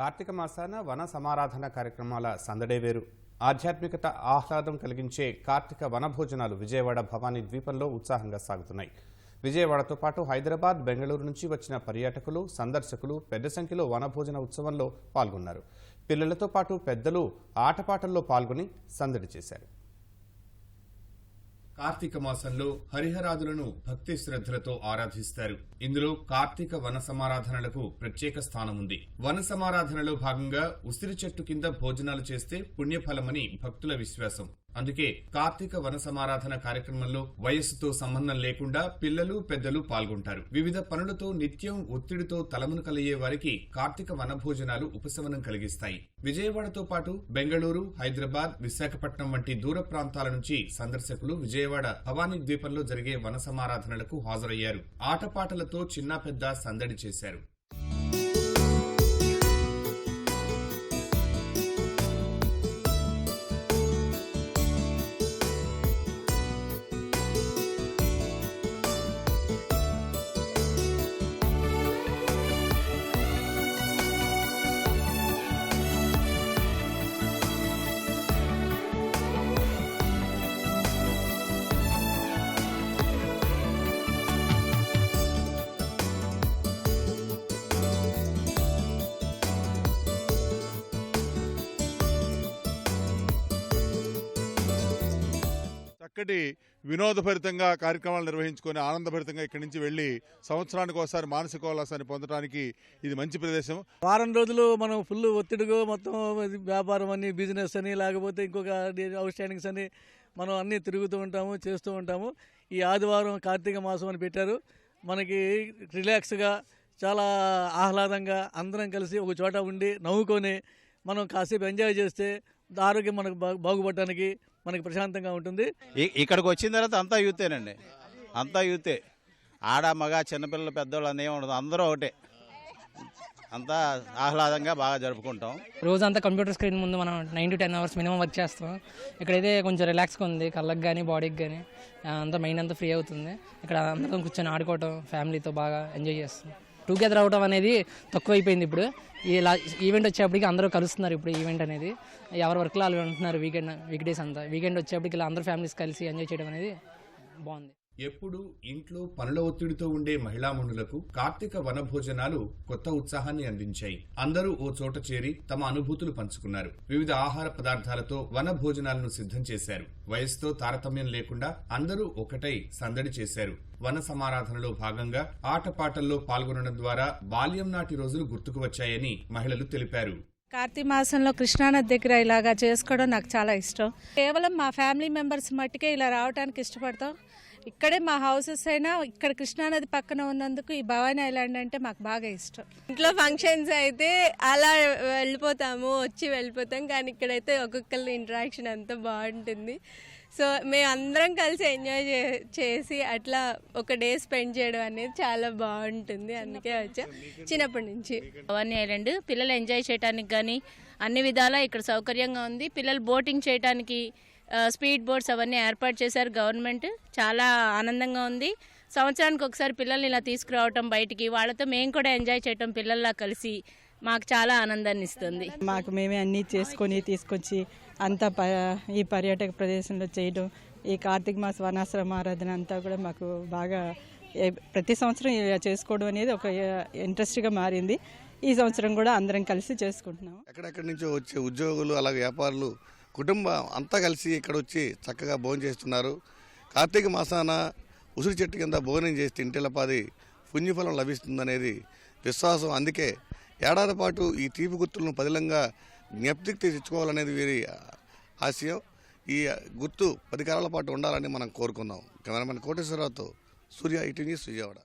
కార్తీక మాసాన వన సమారాధన కార్యక్రమాల సందడే వేరు. ఆధ్యాత్మికత ఆహ్లాదం కలిగించే కార్తీక వనభోజనాలు విజయవాడ భవానీ ద్వీపంలో ఉత్సాహంగా సాగుతున్నాయి. విజయవాడతో పాటు హైదరాబాద్ బెంగళూరు నుంచి వచ్చిన పర్యాటకులు సందర్శకులు పెద్ద సంఖ్యలో వనభోజన ఉత్సవంలో పాల్గొన్నారు. పిల్లలతో పాటు పెద్దలు ఆటపాటల్లో పాల్గొని సందడి చేశారు. కార్తీక మాసంలో హరిహరాదులను భక్తి శ్రద్ధలతో ఆరాధిస్తారు. ఇందులో కార్తీక వన సమారాధనలకు ప్రత్యేక స్థానం ఉంది వన సమారాధనలో భాగంగా ఉసిరి చెట్టు కింద భోజనాలు చేస్తే పుణ్యఫలమని భక్తుల విశ్వాసం. అందుకే కార్తీక వన సమారాధన కార్యక్రమంలో వయస్సుతో సంబంధం లేకుండా పిల్లలు పెద్దలు పాల్గొంటారు. వివిధ పనులతో నిత్యం ఒత్తిడితో తలమును కలిగే వారికి కార్తీక వన భోజనాలు ఉపశమనం కలిగిస్తాయి. విజయవాడతో పాటు బెంగళూరు హైదరాబాద్ విశాఖపట్నం వంటి దూర ప్రాంతాల నుంచి సందర్శకులు విజయవాడ భవానీ ద్వీపంలో జరిగే వన సమారాధనలకు హాజరయ్యారు. ఆటపాటలతో చిన్న పెద్ద సందడి చేశారు. చక్కటి వినోదభరితంగా కార్యక్రమాలు నిర్వహించుకొని ఆనందభరితంగా ఇక్కడి నుంచి వెళ్ళి సంవత్సరానికి ఒకసారి మానసిక ఉల్లాసాన్ని పొందడానికి ఇది మంచి ప్రదేశం. వారం రోజులు మనం ఫుల్ ఒత్తిడిగా మొత్తం వ్యాపారం అని బిజినెస్ అని లేకపోతే ఇంకొక అవుట్ స్టాండింగ్స్ అని మనం అన్నీ తిరుగుతూ ఉంటాము చేస్తూ ఉంటాము. ఈ ఆదివారం కార్తీక మాసం అని పెట్టారు. మనకి రిలాక్స్గా చాలా ఆహ్లాదంగా అందరం కలిసి ఒక చోట ఉండి నవ్వుకొని మనం కాసేపు ఎంజాయ్ చేస్తే ఆరోగ్యం మనకు బాగు- బాగుపడటానికి మనకి ప్రశాంతంగా ఉంటుంది. ఇక్కడికి వచ్చిన తర్వాత అంతా యూతేనండి. అంతా యూతే. ఆడ మగ చిన్నపిల్లలు పెద్దోళ్ళు అని ఏమి ఉండదు. అందరూ ఒకటే. అంతా ఆహ్లాదంగా బాగా జరుపుకుంటాం. రోజంతా కంప్యూటర్ స్క్రీన్ ముందు మనం nine to ten hours minimum work చేస్తాం. ఇక్కడైతే కొంచెం రిలాక్స్గా ఉంది. కళ్ళకి కానీ బాడీకి కానీ అంతా మైండ్ అంతా ఫ్రీ అవుతుంది. ఇక్కడ అందరం కూర్చొని ఆడుకోవటం ఫ్యామిలీతో బాగా ఎంజాయ్ చేస్తాం. టుగెదర్ అవడం అనేది తక్కువైపోయింది ఇప్పుడు. ఇలా ఈవెంట్ వచ్చేప్పటికి అందరూ కలుస్తున్నారు ఇప్పుడు ఈవెంట్ అనేది. ఎవరి వర్క్లో వాళ్ళు ఉంటున్నారు వీకెండ్ వీక్ డేస్ అంతా. వీకెండ్ వచ్చేప్పటికి ఇలా అందరూ ఫ్యామిలీస్ కలిసి ఎంజాయ్ చేయడం అనేది బాగుంది. ఎప్పుడు ఇంట్లో పనుల ఒత్తిడితో ఉండే మహిళామణులకు కార్తీక వనభోజనాలు కొత్త ఉత్సాహాన్ని అందించాయి. అందరూ ఓ చోట చేరి తమ అనుభూతులు పంచుకున్నారు. వివిధ ఆహార పదార్థాలతో వన భోజనాలను సిద్ధం చేశారు. వయసుతో తారతమ్యం లేకుండా అందరూ ఒకటై సందడి చేశారు. వన సమారాధనలో భాగంగా ఆటపాటల్లో పాల్గొనడం ద్వారా బాల్యం నాటి రోజులు గుర్తుకు వచ్చాయని మహిళలు తెలిపారు. కార్తీక మాసంలో కృష్ణానది దగ్గర ఇలాగా చేసుకోవడం నాకు చాలా ఇష్టం. కేవలం మా ఫ్యామిలీ మెంబర్స్ మట్టుకే ఇలా రావడానికి ఇష్టపడతాం. ఇక్కడే మా హౌసెస్ అయినా ఇక్కడ కృష్ణానది పక్కన ఉన్నందుకు ఈ భవానీ ఐలాండ్ అంటే మాకు బాగా ఇష్టం. ఇంట్లో ఫంక్షన్స్ అయితే అలా వెళ్ళిపోతాము వచ్చి వెళ్ళిపోతాం కానీ ఇక్కడైతే ఒక్కొక్కరి ఇంటరాక్షన్ అంతా బాగుంటుంది. సో మేము అందరం కలిసి ఎంజాయ్ చే- చేసి అట్లా ఒక డే స్పెండ్ చేయడం అనేది చాలా బాగుంటుంది. అందుకే వచ్చా. చిన్నప్పటి నుంచి. భవానీ ఐలాండ్ పిల్లలు ఎంజాయ్ చేయడానికి కానీ అన్ని విధాలా ఇక్కడ సౌకర్యంగా ఉంది. పిల్లలు బోటింగ్ చేయడానికి స్పీడ్ బోట్స్ అవన్నీ ఏర్పాటు చేశారు గవర్నమెంట్. చాలా ఆనందంగా ఉంది. సంవత్సరానికి ఒకసారి పిల్లల్ని ఇలా తీసుకురావటం బయటికి వాళ్ళతో మేము కూడా ఎంజాయ్ చేయటం పిల్లల్లా కలిసి మాకు చాలా ఆనందాన్ని ఇస్తుంది. మాకు మేమే అన్నీ చేసుకొని తీసుకొచ్చి అంతా ప ఈ పర్యాటక ప్రదేశంలో చేయడం ఈ కార్తీక మాస వనాశ్రమ ఆరాధన అంతా కూడా మాకు బాగా ప్రతి సంవత్సరం ఇలా చేసుకోవడం అనేది ఒక ఇంట్రెస్ట్గా మారింది. ఈ సంవత్సరం కూడా అందరం కలిసి చేసుకుంటున్నాం ఎక్కడెక్కడి నుంచో వచ్చే ఉద్యోగులు అలాగే వ్యాపారులు కుటుంబం అంతా కలిసి ఇక్కడ వచ్చి చక్కగా భోజనం చేస్తున్నారు. కార్తీక మాసాన ఉసిరి చెట్టు కింద భోజనం చేసి తింటేలపాది పుణ్యఫలం లభిస్తుందనేది విశ్వాసం. అందుకే ఏడాది పాటు ఈ తీపి గుర్తులను పదిలంగా జ్ఞప్తికి తెచ్చుకోవాలనేది వీరి ఆశయం. ఈ గుర్తు పది కాలాల పాటు ఉండాలని మనం కోరుకుందాం. కెమెరామెన్ కోటేశ్వరరావుతో సూర్య ఇటు న్యూస్ విజయవాడ.